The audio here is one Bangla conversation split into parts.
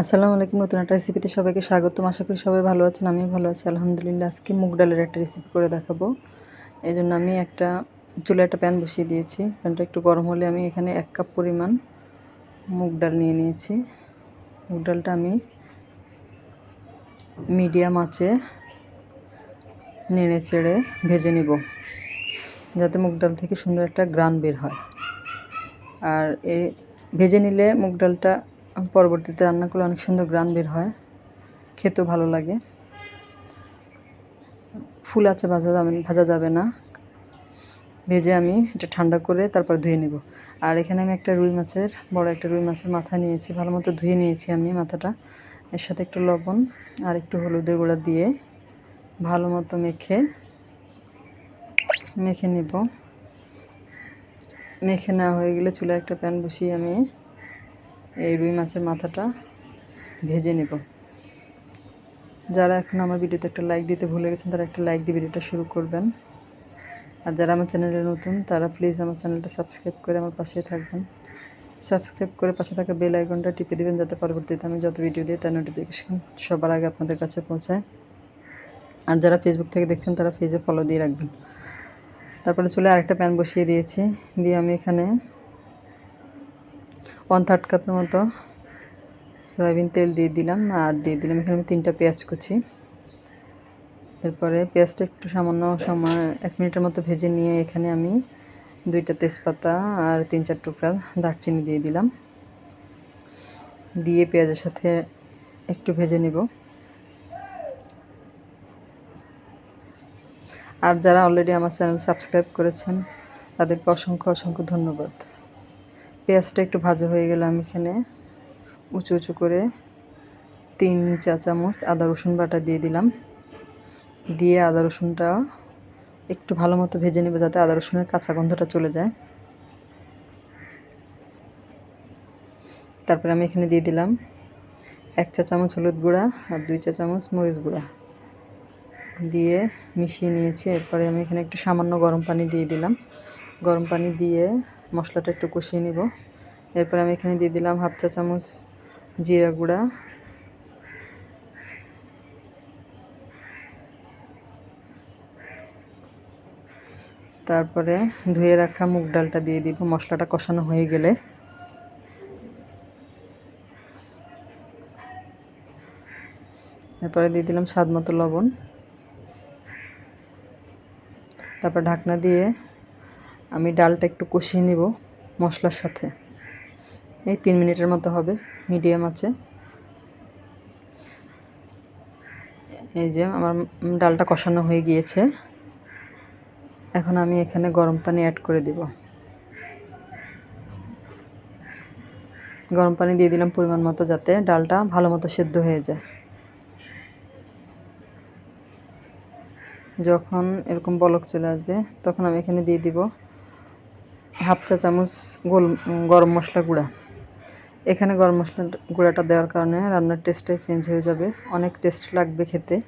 আসসালামু আলাইকুম, নতুন একটা রেসিপিতে সবাইকে স্বাগতম। আশা করি সবাই ভালো আছেন আমি ভালো আছি। আলহামদুলিল্লাহ, আজকে মুগ ডালের একটা রেসিপি করে দেখাবো। এই জন্য আমি একটা চুলে একটা প্যান বসিয়ে দিয়েছি। প্যানটা একটু গরম হলে আমি এখানে এক কাপ পরিমাণ মুগ ডাল নিয়ে নিয়েছি। মুগ ডালটা আমি মিডিয়াম আঁচে নেড়ে চেড়ে ভেজে নিব, যাতে মুগ ডাল থেকে সুন্দর একটা গ্রান বের হয়। আর এ ভেজে নিলে মুগ ডালটা পরবর্তীতে রান্না করলে অনেক সুন্দর গ্রান বের হয়। খেতেও ভালো লাগে। ফুল আছে, ভাজা যাবে ভাজা যাবে না। ভেজে আমি এটা ঠান্ডা করে তারপর ধুয়ে নেব। আর এখানে আমি একটা রুই মাছের, বড় একটা রুই মাছের মাথা নিয়েছি। ভালো মতো ধুয়ে নিয়েছি আমি মাথাটা। এর সাথে একটু লবণ আর একটু হলুদের গুঁড়া দিয়ে ভালো মতো মেখে মেখে নেব। মেখে নেওয়া হয়ে গেলে চুলায় একটা প্যান বসিয়ে আমি এই রুই মাছের মাথাটা ভেজে নেব। যারা এখন আমার ভিডিওতে একটা লাইক দিতে ভুলে গেছেন, তারা একটা লাইক দিয়ে ভিডিওটা শুরু করবেন। আর যারা আমার চ্যানেলে নতুন, তারা প্লিজ আমার চ্যানেলটা সাবস্ক্রাইব করে আমার পাশে থাকবেন। সাবস্ক্রাইব করে পাশে থাকা বেল আইকনটা টিপে দেবেন যাতে পরবর্তীতে আমি যত ভিডিও দিই, তার নোটিফিকেশান সবার আগে আপনাদের কাছে পৌঁছায়। আর যারা ফেসবুক থেকে দেখছেন, তারা পেজে ফলো দিয়ে রাখবেন। তারপরে চলে আরেকটা প্যান বসিয়ে দিয়েছি। দিয়ে আমি এখানে ওয়ান থার্ড কাপের মতো সয়াবিন তেল দিয়ে দিলাম আর দিয়ে দিলাম এখানে আমি তিনটা পেঁয়াজ কুচি। এরপরে পেঁয়াজটা একটু সামান্য সময়, এক মিনিটের মতো ভেজে নিয়ে এখানে আমি দুইটা তেজপাতা আর তিন চার টুকরা দারচিনি দিয়ে দিলাম। দিয়ে পেঁয়াজের সাথে একটু ভেজে নেব। আর যারা অলরেডি আমার চ্যানেল সাবস্ক্রাইব করেছেন, তাদেরকে অসংখ্য অসংখ্য ধন্যবাদ। পেঁয়াজটা একটু ভাজা হয়ে গেলে আমি এখানে। উঁচু উঁচু করে তিন চা চামচ আদা, রসুন বাটা দিয়ে দিলাম। দিয়ে আদা, রসুনটা একটু ভালো মতো ভেজে নেবে যাতে আদা, রসুনের কাঁচা গন্ধটা চলে যায়। তারপরে আমি এখানে দিয়ে দিলাম এক চা চামচ হলুদ গুঁড়া আর দুই চা চামচ মরিচ গুঁড়া। দিয়ে মিশিয়ে নিয়েছি, এরপরে আমি এখানে একটু সামান্য গরম পানি দিয়ে দিলাম। গরম পানি দিয়ে মশলাটা একটু কষিয়ে নিব। এরপর আমি এখানে দিয়ে দিলাম হাফ চা চামচ জিরা গুঁড়া। তারপরে ধুয়ে রাখা মুগ ডালটা দিয়ে দিব, মশলাটা কষানো হয়ে গেলে। এরপরে দিয়ে দিলাম স্বাদ মতো লবণ। তারপর ঢাকনা দিয়ে আমি ডালটা একটু কষিয়ে নিব মশলার সাথে। এই তিন মিনিটের মতো হবে, মিডিয়াম আছে। এই যে আমার ডালটা কষানো হয়ে গিয়েছে। এখন আমি এখানে গরম পানি অ্যাড করে দিব। গরম পানি দিয়ে দিলাম পরিমাণ মতো যাতে ডালটা ভালো মতো সেদ্ধ হয়ে যায়। যখন এরকম বলক চলে আসবে, তখন আমি এখানে দিয়ে দিব হাফ চা চামচ গোল গরম মশলা গুঁড়া। এখানে গরম মশলা গুঁড়াটা দেওয়ার কারণে রান্নার টেস্টটাই চেঞ্জ হয়ে যাবে। অনেক টেস্ট লাগবে খেতে।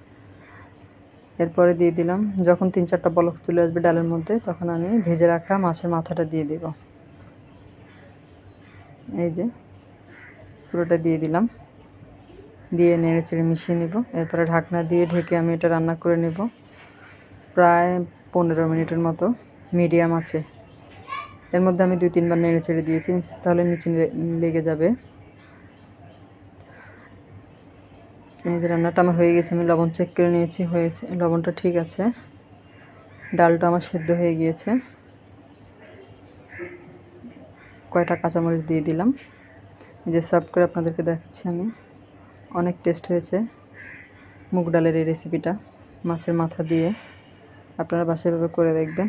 এরপরে দিয়ে দিলাম, যখন তিন চারটা বলক চলে আসবে ডালের মধ্যে, তখন আমি ভেজে রাখা মাছের মাথাটা দিয়ে দেব। এই যে, পুরোটা দিয়ে দিলাম। দিয়ে নেড়ে চেড়ে মিশিয়ে নেব। এরপরে ঢাকনা দিয়ে ঢেকে আমি এটা রান্না করে নেব। প্রায় পনেরো মিনিটের মতো মিডিয়াম আছে। এর মধ্যে আমি দুই, তিনবার নেড়ে ছেড়ে দিয়েছি, তাহলে নিচে লেগে যাবে। এই যে রান্নাটা আমার হয়ে গেছে, আমি লবণ চেক করে নিয়েছি, হয়েছে, লবণটা ঠিক আছে। ডালটা আমার সেদ্ধ হয়ে গিয়েছে। কয়টা কাঁচামরিচ দিয়ে দিলাম। এই যে সার্ভ করে আপনাদেরকে দেখাচ্ছি আমি। অনেক টেস্ট হয়েছে মুগ ডালের এই রেসিপিটা মাছের মাথা দিয়ে। আপনারা বাসায় করে দেখবেন।